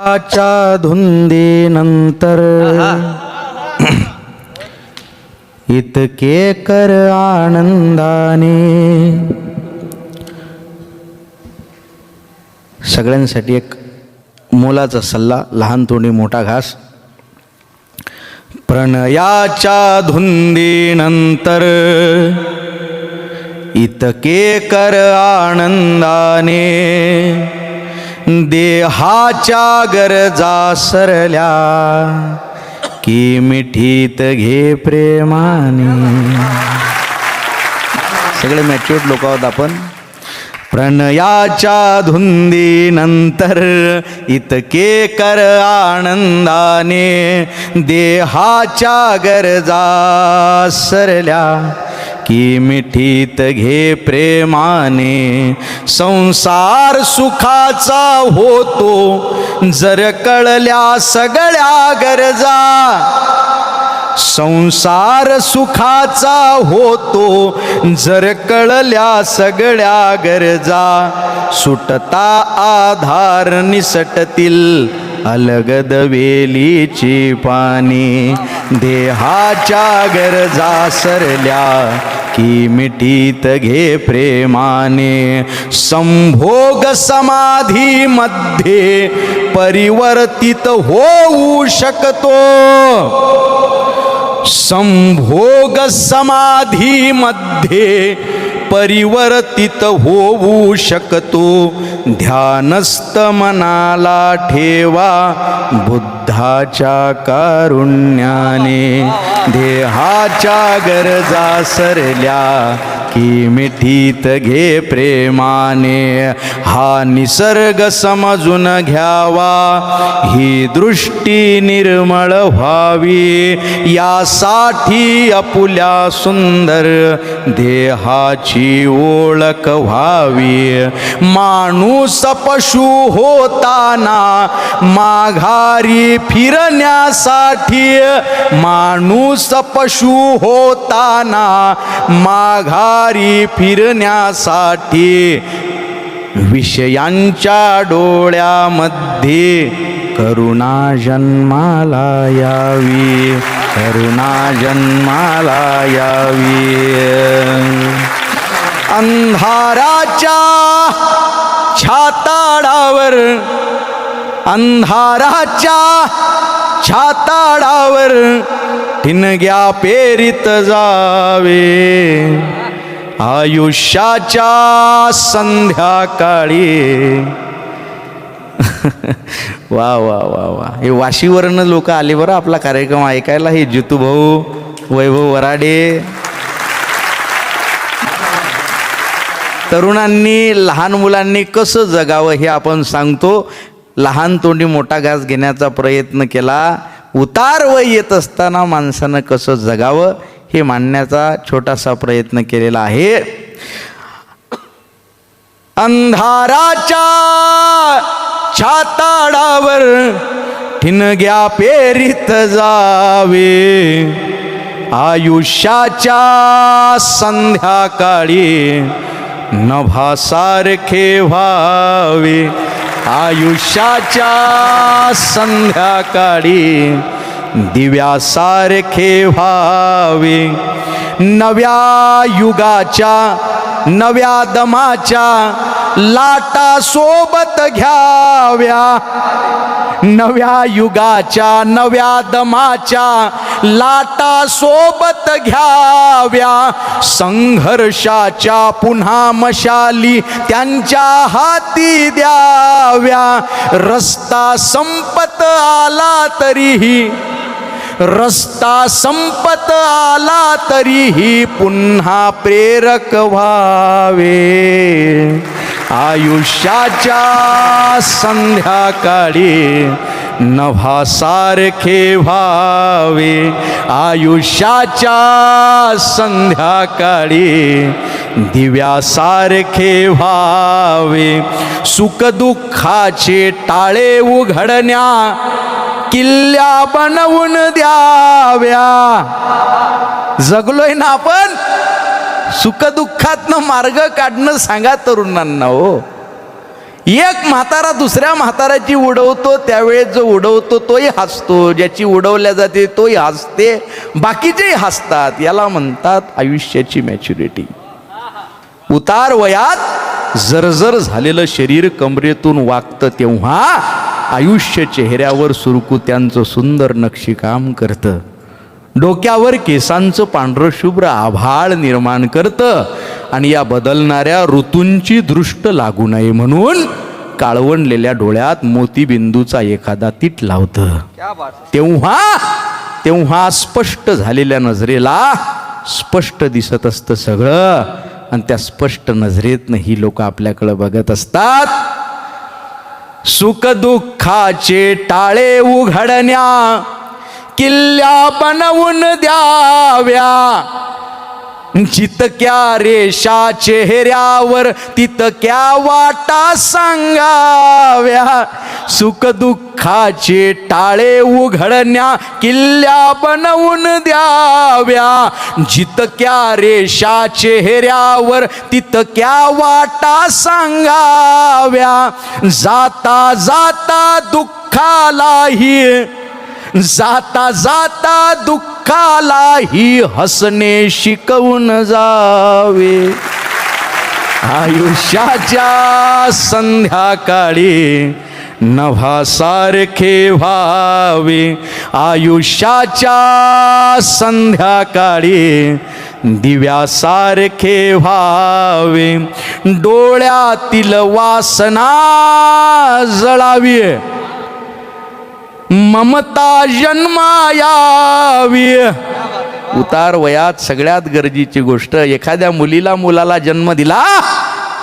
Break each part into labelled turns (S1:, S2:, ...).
S1: च्या धुंदीनंतर इतके कर आनंदाने सगळ्यांसाठी एक मोलाचा सल्ला लहान तोंडी मोठा घास. प्रणयाच्या धुंदीनंतर इतके कर आनंदाने देहाच्या गरजा सरल्या की मिठीत घे प्रेमाने. सगळे मॅच्युअर्ड लोक आहोत आपण. प्रणयाच्या धुंदीनंतर इतके कर आनंदाने देहाच्या गरजा सरल्या. की मिठीत घे प्रेमाने. संसार सुखाचा होतो जर कळल्या सगळ्या गरजा. संसार सुखाचा होतो जर कळल्या सगळ्या गरजा. सुटता आधार निसटतील अलगद वेलीची पाणी देहाच्या गरजा सरल्या की मिठीत घे प्रेमाने. संभोग समाधी मध्ये परिवर्तित होऊ शकतो. संभोग समाधी मध्ये परिवर्तित होऊ शकतो. ध्यानस्थ मनाला ठेवा बुद्धाच्या कारुण्याने. देहाच्या गरजा सरल्या. की मिठीत घे प्रेमाने. हा निसर्ग समजून घ्यावा. ही दृष्टी निर्मळ व्हावी. यासाठी आपुल्या सुंदर देहाची ओळख व्हावी. माणूस पशु होताना माघारी फिरण्यासाठी माणूस पशु होताना माघारी फिरण्यासाठी विषयांच्या डोळ्यामध्ये करुणा जन्माला यावी करुणा जन्माला यावी. अंधाराच्या छाताडावर अंधाराच्या छाताडावर ठिणग्या पेरीत जावे. आयुष्याच्या संध्याकाळी. वा वा वा वा. हे वाशीवरनं लोक आले बरं आपला कार्यक्रम ऐकायला. हे जितू भाऊ वैभव वराडे. तरुणांनी लहान मुलांनी कसं जगावं हे आपण सांगतो. लहान तोंडी मोठा घास घेण्याचा प्रयत्न केला. उतार व येत असताना माणसानं कसं जगावं? हे मांडण्याचा छोटासा प्रयत्न केलेला आहे. अंधाराच्या छाताडावर ठिणग्या पेरीत जावे. आयुष्याच्या संध्याकाळी नभासारखे व्हावे. आयुष्याच्या संध्याकाळी दिव्यासारखे व्हावे नव्या युगाच्या नव्या दमाच्या लाटा सोबत घ्याव्या. नव्या युगाच्या नव्या दमाच्या लाटा सोबत घ्याव्या. संघर्षाच्या पुन्हा मशाली त्यांच्या हाती द्याव्या. रस्ता संपत आला तरीही रस्ता संपत आला तरीही पुन्हा प्रेरक व्हावे. आयुष्याच्या संध्याकाळी नभासारखे व्हावे. आयुष्याच्या संध्याकाळी दिव्यासारखे व्हावे. सुखदुःखाचे टाळे उघडण्या किल्ल्या बनवून द्याव्या. जगलोय ना आपण. सुखदुःखातनं मार्ग काढणं सांगा तरुणांना हो. एक म्हातारा दुसऱ्या म्हाताराची उडवतो त्यावेळेस जो उडवतो तोही हसतो. ज्याची उडवल्या जाते तोही हसते. बाकीचेही हसतात. याला म्हणतात आयुष्याची मॅच्युरिटी उतार वयात जर्जर झालेलं शरीर कमरेतून वागतं तेव्हा आयुष्य चेहऱ्यावर सुरकुत्यांचं सुंदर नक्षीकाम करतं. डोक्यावर केसांचं पांढरं शुभ्र आभाळ निर्माण करतं. आणि या बदलणाऱ्या ऋतूंची दृष्ट लागू नये म्हणून काळवणलेल्या डोळ्यात मोतीबिंदूचा एखादा तीट लावतं. तेव्हा तेव्हा स्पष्ट झालेल्या नजरेला स्पष्ट दिसत असतं सगळं. आणि त्या स्पष्ट नजरेतनं ही लोक आपल्याकडे बघत असतात. सुख दुःखाचे टाळे उघडण्या किल्ल्या बनवून द्याव्या. जितक्या रेषा चेहऱ्यावर तितक्या वाटा सांगाव्या. सुख दुःखाचे टाळे उघडण्या किल्ल्या बनवून द्याव्या. जितक्या रेषा चेहऱ्यावर तितक्या वाटा सांगाव्या. जाता जाता दुःखालाही जाता जाता दुःख कालाही हसणे शिकवून जावे. आयुष्याच्या संध्याकाळी नभासारखे व्हावे. आयुष्याच्या संध्याकाळी दिव्यासारखे व्हावे. डोळ्यातील वासना जळावी ममता जन्मायावी. उतार वयात सगळ्यात गरजेची गोष्ट एखाद्या मुलीला मुलाला जन्म दिला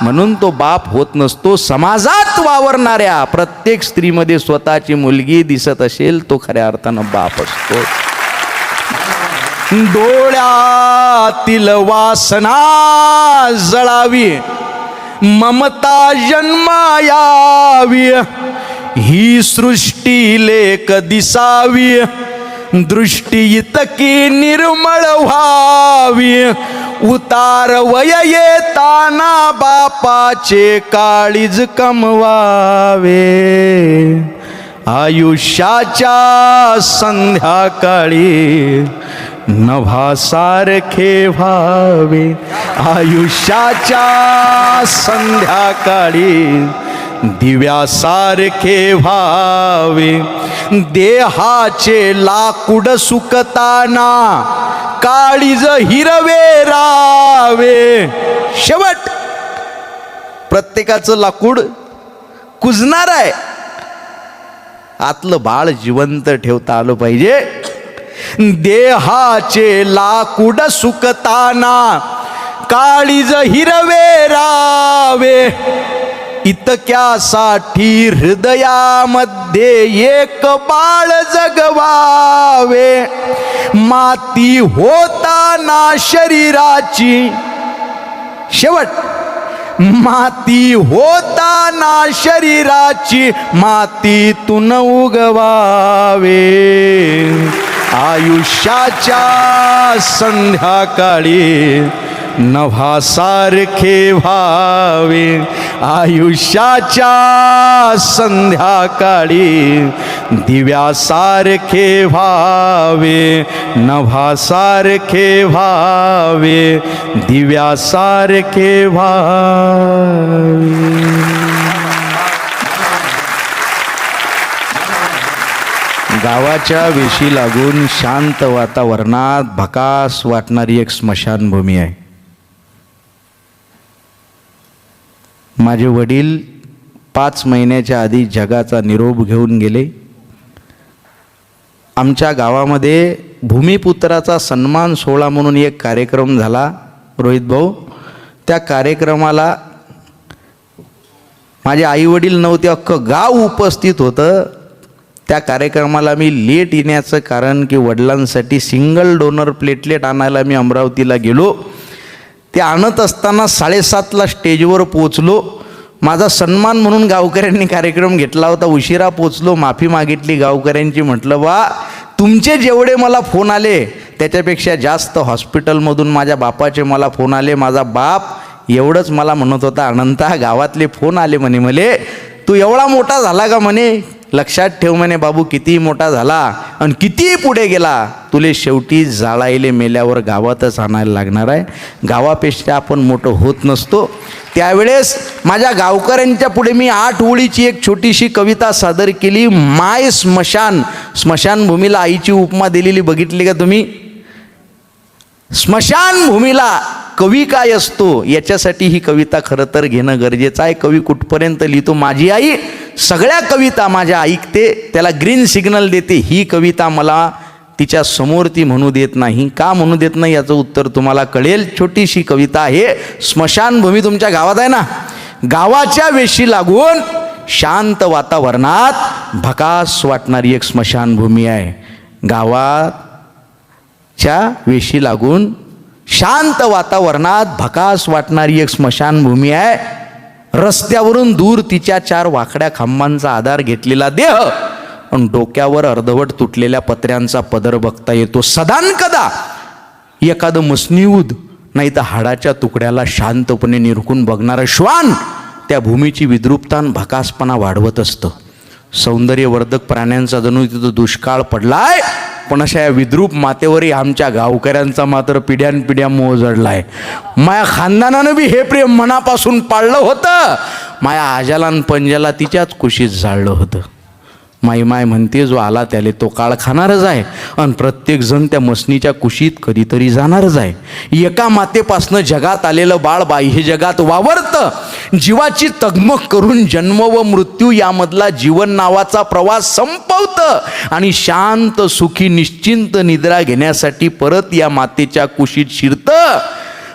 S1: म्हणून तो बाप होत नसतो समाजात वावरणाऱ्या प्रत्येक स्त्रीमध्ये स्वतःची मुलगी दिसत असेल तो खऱ्या अर्थानं बाप असतो. डोळ्यातील वासना जळावी. ममता जन्मायावी. ही सृष्टी लेख दिसावी दृष्टी इतकी निर्मळ व्हावी. उतार वय येताना बापाचे काळीज कमवावे. आयुष्याच्या संध्याकाळी नभासारखे व्हावे. आयुष्याच्या संध्याकाळी दिव्यासारखे व्हावे. देहाचे लाकूड सुकताना काळीज हिरवे रावे शेवट प्रत्येकाचं लाकूड कुजणार आहे. आतलं बाळ जिवंत ठेवता आलं पाहिजे. देहाचे लाकूड सुकताना काळीज हिरवे रावे इतक्यासाठी हृदयामध्ये एक बाळ जगवावे. माती होताना शरीराची शेवट. माती होताना शरीराची मातीतून उगवावे. आयुष्याच्या संध्याकाळी नभासारखे व्हावे आयुष्याच्या संध्याकाळी दिव्यासारखे व्हावे नभासारखे व्हावे दिव्यासारखे व्हावे गावाच्या वेशी लागून शांत वातावरणात भकास वाटणारी एक स्मशानभूमी आहे. माझे वडील पाच महिन्याच्या आधी जगाचा निरोप घेऊन गेले. आमच्या गावामध्ये भूमिपुत्राचा सन्मान सोहळा म्हणून एक कार्यक्रम झाला. रोहित भाऊ त्या कार्यक्रमाला माझे आईवडील नव्हते अख्खं गाव उपस्थित होतं. त्या कार्यक्रमाला मी लेट येण्याचं कारण की वडिलांसाठी सिंगल डोनर प्लेटलेट आणायला मी अमरावतीला गेलो. ते आणत असताना साडेसातला स्टेजवर पोचलो माझा सन्मान म्हणून गावकऱ्यांनी कार्यक्रम घेतला होता. उशिरा पोचलो माफी मागितली. गावकऱ्यांची म्हटलं बा तुमचे जेवढे मला फोन आले त्याच्यापेक्षा जास्त हॉस्पिटलमधून माझ्या बापाचे मला फोन आले. माझा बाप एवढंच मला म्हणत होता अनंता गावातले फोन आले म्हणे मले. तू एवढा मोठा झाला का म्हणे? लक्षात ठेव म्हणे बाबू कितीही मोठा झाला आणि कितीही पुढे गेला तुले शेवटी जाळायले मेल्यावर गावातच आणायला लागणार आहे. गावापेक्षा आपण मोठं होत नसतो. त्यावेळेस माझ्या गावकऱ्यांच्या पुढे मी आठ ओळीची एक छोटीशी कविता सादर केली माय स्मशान. स्मशानभूमीला आईची उपमा दिलेली बघितली का तुम्ही? स्मशानभूमीला कवी काय असतो याच्यासाठी ही कविता खरं तर घेणं गरजेचं आहे. कवी कुठपर्यंत लिहितो माझी आई सगळ्या कविता माझ्या ऐकते त्याला ग्रीन सिग्नल देते. ही कविता मला तिच्या समोर ती म्हणू देत नाही. का म्हणू देत नाही याचं उत्तर तुम्हाला कळेल. छोटीशी कविता आहे. स्मशानभूमी तुमच्या गावात आहे ना? गावाच्या वेशी लागून शांत वातावरणात भकास वाटणारी एक स्मशानभूमी आहे. गावाच्या वेशी लागून शांत वातावरणात भकास वाटणारी एक स्मशानभूमी आहे. रस्त्यावरून दूर तिच्या चार वाकड्या खांबांचा आधार घेतलेला देह पण डोक्यावर अर्धवट तुटलेल्या पत्र्यांचा पदर बघता येतो. सदानकदा एखादं मसनिऊद नाही तर हाडाच्या तुकड्याला शांतपणे निरखून बघणारं श्वान त्या भूमीची विद्रुपतान भकासपणा वाढवत असतं. सौंदर्यवर्धक प्राण्यांचा जणू तिथं दुष्काळ पडलाय. पण अशा या विद्रूप मातेवरही आमच्या गावकऱ्यांचा मात्र पिढ्यानपिढ्या मोह जडलाय. माया खानदानानं बी हे प्रेम मनापासून पाळलं होतं. माया आजाला आणि पंजाला तिच्याच कुशीत जाळलं होतं. माई माय म्हणते जो आला त्याले तो काळ खाणारच आहे. आणि प्रत्येकजण त्या मसनीच्या कुशीत कधीतरी जाणारच आहे. एका मातेपासनं जगात आलेलं बाळ बाई हे जगात वावरतं. जीवाची तगमग करून जन्म व मृत्यू यामधला जीवन नावाचा प्रवास संपवतं आणि शांत सुखी निश्चिंत निद्रा घेण्यासाठी परत या मातेच्या कुशीत शिरतं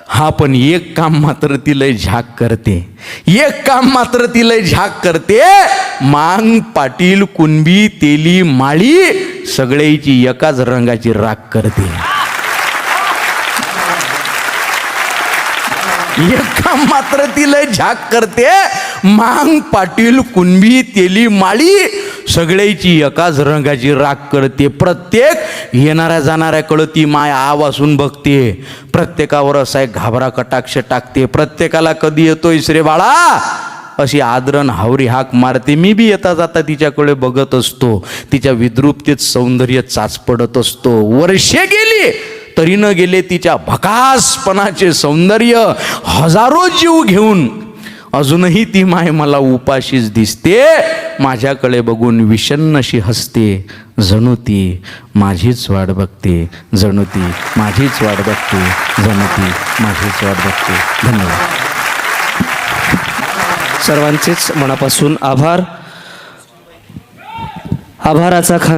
S1: हा पण एक काम मात्र ती झाक करते. एक काम मात्र ती झाक करते. मांग पाटील कुणबी तेली माळी सगळ्याची एकाच रंगाची राख करते. एक मात्र ती लय झाक करते. मांग पाटील कुणबी तेली माळी सगळ्याची एकाच रंगाची राग करते. प्रत्येक येणाऱ्या जाणाऱ्याकडं ती माय आवासून बघते. प्रत्येकावर असा एक घाबरा कटाक्ष टाकते. प्रत्येकाला कधी येतोय श्रे बाळा? अशी आदरण हावरी हाक मारते. मी बी येता जाता तिच्याकडे बघत असतो. तिच्या विद्रुपतेत सौंदर्य चाच पडत असतो. वर्षे गेली तरी न गेले तिच्या भकासपणाचे सौंदर्य हजारो जीव घेऊन अजूनही ती माय मला उपाशीच दिसते. माझ्याकडे बघून विषन्नशी हसते जणू ती माझीच वाट बघते जणू ती माझीच वाट बघते जणू ती माझीच वाट बघते. धन्यवाद.
S2: सर्वांचेच मनापासून आभार. आभाराचा खान